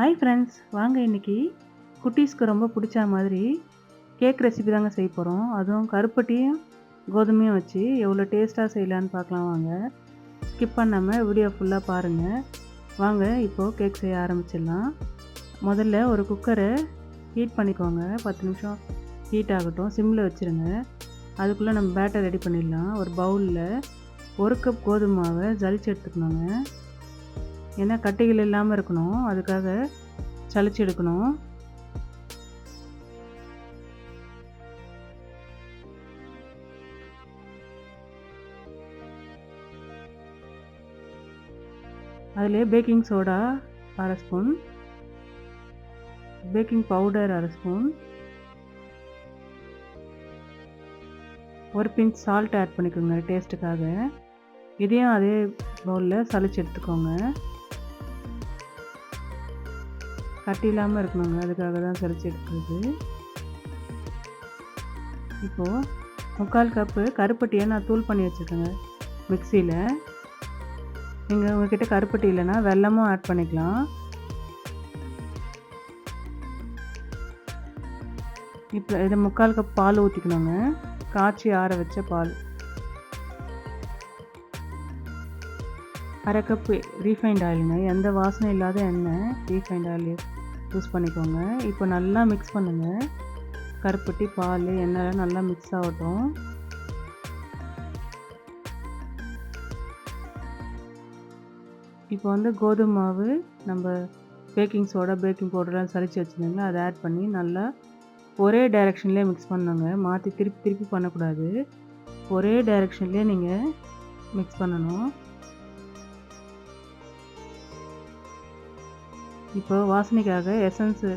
Hi friends வாங்க இன்னைக்கு குட்டீஸ்க்கு ரொம்ப பிடிச்ச மாதிரி கேக் ரெசிபி தாங்க செய்ய போகிறோம் அதுவும் கருப்பட்டியும் கோதுமையும் வச்சு எவ்வளோ டேஸ்ட்டாக செய்யலான்னு பார்க்கலாம் வாங்க. ஸ்கிப் பண்ணாமல் வீடியோ ஃபுல்லாக பாருங்கள் வாங்க இப்போது கேக் செய்ய ஆரம்பிச்சிடலாம். முதல்ல ஒரு குக்கரை ஹீட் பண்ணிக்கோங்க. பத்து நிமிஷம் ஹீட் ஆகட்டும். சிம்மில் வச்சுருங்க. அதுக்குள்ளே நம்ம பேட்டர் ரெடி பண்ணிடலாம். ஒரு பவுலில் ஒரு கப் கோதுமாவை ஜலிச்சு எடுத்துக்கணுங்க. ஏன்னா கட்டிகள் இல்லாமல் இருக்கணும். அதுக்காக சளிச்சு எடுக்கணும். அதுலேயே பேக்கிங் சோடா அரை ஸ்பூன். பேக்கிங் பவுடர் அரை ஸ்பூன். ஒரு பிஞ்ச் சால்ட் ஆட் பண்ணிக்கோங்க டேஸ்ட்டுக்காக இதையும் அதே பவுலில் சளிச்சு எடுத்துக்கோங்க. கட்டி இல்லாமல் இருக்கணுங்க. அதுக்காக தான் சளிச்சு எடுக்கிறது. இப்போது முக்கால் கப்பு கருப்பட்டியை நான் தூள் பண்ணி வச்சுருக்கேங்க. மிக்சியில் நீங்கள் உங்ககிட்ட கருப்பட்டி இல்லைன்னா வெல்லமும் ஆட் பண்ணிக்கலாம். இப்போ இதை முக்கால் கப் பால் ஊற்றிக்கணுங்க காய்ச்சி ஆற வச்ச பால். அரை கப்பு ரீஃபைண்ட் ஆயிலுங்க எந்த வாசனை இல்லாத எண்ணெய் ரீஃபைண்ட் ஆயில் யூஸ் பண்ணிக்கோங்க. இப்போ நல்லா மிக்ஸ் பண்ணுங்கள் கருப்பட்டி பால் எண்ணெய்லாம் நல்லா மிக்ஸ் ஆகட்டும். இப்போ வந்து கோதுமை மாவு நம்ம பேக்கிங் சோடா பேக்கிங் பவுடர்லாம் சளிச்சு வச்சுருந்தீங்களா அதை ஆட் பண்ணி நல்லா ஒரே டைரெக்ஷன்லேயே மிக்ஸ் பண்ணுங்க. மாற்றி திருப்பி திருப்பி பண்ணக்கூடாது. ஒரே டைரெக்ஷன்லேயே நீங்கள் மிக்ஸ் பண்ணணும். இப்போ வாசனைக்காக எசன்ஸு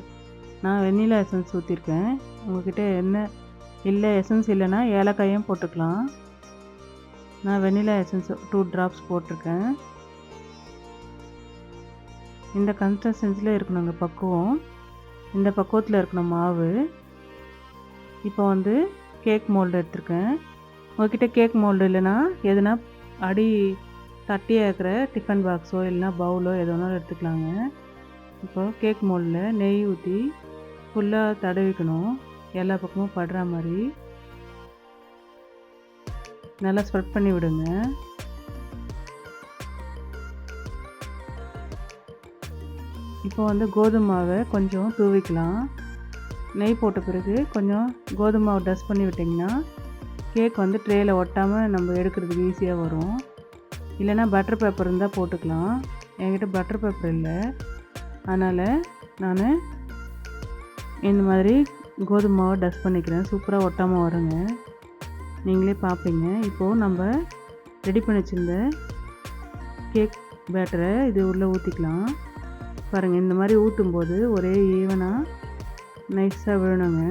நான் வெண்ணிலா எசன்ஸ் ஊற்றிருக்கேன் உங்கள்கிட்ட என்ன இல்லை எசன்ஸ் இல்லைன்னா ஏலக்காயும் போட்டுக்கலாம். நான் வெண்ணிலா எசன்ஸ் டூ ட்ராப்ஸ் போட்டிருக்கேன். இந்த கன்சிஸ்டன்சியில் இருக்கணுங்க பக்குவம். இந்த பக்குவத்தில் இருக்கணும் மாவு. இப்போ வந்து கேக் மோல்டு எடுத்திருக்கேன். உங்ககிட்ட கேக் மோல்டு இல்லைன்னா எதுனா அடி தட்டியாக இருக்கிற டிஃபன் பாக்ஸோ இல்லைனா பவுலோ எது வேணாலும் எடுத்துக்கலாங்க. இப்போ கேக் மோல்டில் நெய் ஊற்றி ஃபுல்லாக தடவிக்கணும். எல்லா பக்கமும் படுற மாதிரி. நல்லா ஸ்ப்ரெட் பண்ணி விடுங்க. இப்போ வந்து கோதுமை மாவை கொஞ்சம் தூவிக்கலாம். நெய் போட்ட பிறகு கொஞ்சம் கோதுமை மாவு டஸ்ட் பண்ணி விட்டிங்கன்னா கேக் வந்து ட்ரேயில் ஒட்டாமல் நம்ம எடுக்கிறதுக்கு ஈஸியாக வரும். இல்லைனா பட்டர் பேப்பர் இருந்தால் போட்டுக்கலாம். என்கிட்ட பட்டர் பேப்பர் இல்லை. அதனால் நான் இந்த மாதிரி கோதுமை மாவை டஸ்ட் பண்ணிக்கிறேன். சூப்பராக ஒட்டாமல் வருங்க. நீங்களே பார்ப்பீங்க இப்போது நம்ம ரெடி பண்ணி வச்சுருந்த கேக் பேட்டரை இது உள்ளே ஊற்றிக்கலாம் பாருங்கள் இந்த மாதிரி ஊற்றும்போது ஒரே ஈவனாக நைஸாக விழணுங்க.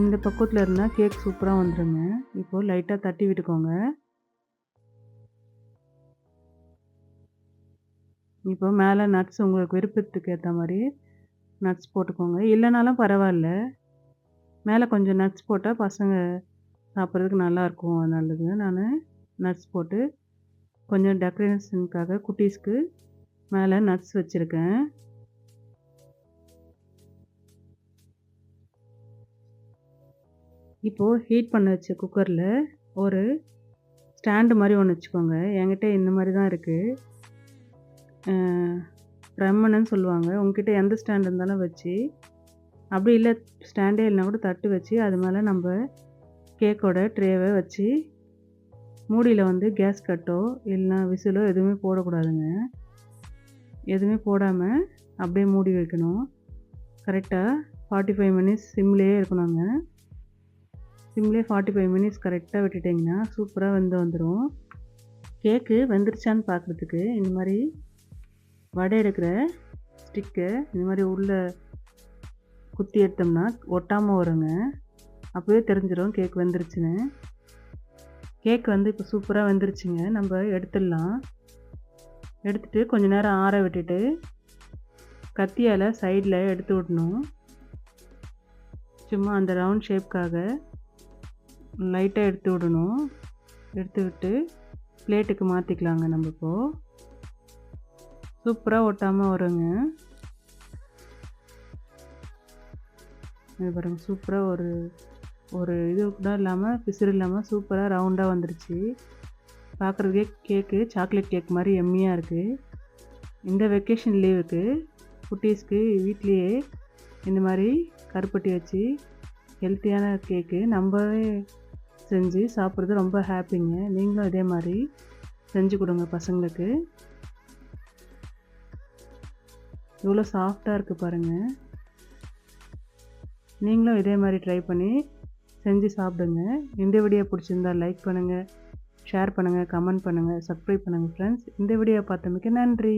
இந்த பக்கத்தில் இருந்தால் கேக் சூப்பராக வந்துடுங்க இப்போது லைட்டாக தட்டி விட்டுக்கோங்க. இப்போ மேலே நட்ஸ் உங்களுக்கு விருப்பத்துக்கு ஏற்ற மாதிரி நட்ஸ் போட்டுக்கோங்க. இல்லைனாலும் பரவாயில்ல. மேலே கொஞ்சம் நட்ஸ் போட்டால் பசங்க சாப்பிட்றதுக்கு நல்லாயிருக்கும் நல்லது. நான் நட்ஸ் போட்டு கொஞ்சம் டெக்கரேஷனுக்காக குட்டீஸ்க்கு மேலே நட்ஸ் வச்சுருக்கேன். இப்போது ஹீட் பண்ண வச்ச குக்கரில் ஒரு ஸ்டாண்டு மாதிரி ஒன்று வச்சுக்கோங்க. என்கிட்ட இந்த மாதிரி தான் இருக்குது பிரம்மன்னு சொல்லுவாங்க. உங்ககிட்ட எந்த ஸ்டாண்ட் இருந்தாலும் வச்சு அப்படி இல்லை ஸ்டாண்டே இல்லைனா கூட தட்டு வச்சு அது மேலே நம்ம கேக்கோட ட்ரேவை வச்சு மூடியில் வந்து கேஸ் கட்டோ இல்லைனா விசிலோ எதுவுமே போடக்கூடாதுங்க. எதுவுமே போடாமல் அப்படியே மூடி வைக்கணும். கரெக்டாக ஃபார்ட்டி ஃபைவ் மினிட்ஸ் சிம்லேயே இருக்கணுங்க. சிம்லேயே ஃபார்ட்டி ஃபைவ் மினிட்ஸ் கரெக்டாக விட்டுட்டிங்கன்னா சூப்பராக வெந்து வந்துடும் கேக்கு வெந்துருச்சான்னு பார்க்குறதுக்கு இந்த மாதிரி வடை எடுக்கிற ஸ்டிக்கை இந்த மாதிரி உள்ளே குத்தி எடுத்தோம்னா ஒட்டாமல் வருங்க. அப்போவே தெரிஞ்சிடும் கேக் வந்துருச்சுன்னு. கேக் வந்து இப்போ சூப்பராக வந்துருச்சுங்க. நம்ம எடுத்துடலாம். எடுத்துகிட்டு கொஞ்ச நேரம் ஆற விட்டுட்டு கத்தியால் சைடில் எடுத்து விடணும். சும்மா அந்த ரவுண்ட் ஷேப்க்காக லைட்டாக எடுத்து விடணும். எடுத்து விட்டு பிளேட்டுக்கு மாற்றிக்கலாங்க நம்ம இப்போது சூப்பராக ஒட்டாமல் வருங்க. இது பாருங்கள் சூப்பராக ஒரு ஒரு இது கூட இல்லாமல் பிசுறு இல்லாமல் சூப்பராக ரவுண்டாக வந்துருச்சு. பார்க்குறதுக்கே கேக்கு சாக்லேட் கேக் மாதிரி எம்மியாக இருக்குது இந்த வெக்கேஷன் லீவுக்கு குட்டீஸ்க்கு வீட்லேயே இந்த மாதிரி கருப்பட்டி வச்சு ஹெல்த்தியான கேக்கு நம்மவே செஞ்சு சாப்பிட்றது ரொம்ப ஹாப்பிங்க நீங்களும் இதே மாதிரி செஞ்சு கொடுங்க பசங்களுக்கு. இவ்வளோ சாஃப்டாக இருக்குது பாருங்கள் நீங்களும் இதே மாதிரி ட்ரை பண்ணி செஞ்சு சாப்பிடுங்க. இந்த வீடியோ பிடிச்சிருந்தா லைக் பண்ணுங்கள் ஷேர் பண்ணுங்கள் கமெண்ட் பண்ணுங்கள் சப்ஸ்கிரைப் பண்ணுங்கள் ஃப்ரெண்ட்ஸ் இந்த வீடியோ பார்த்தமைக்கு நன்றி.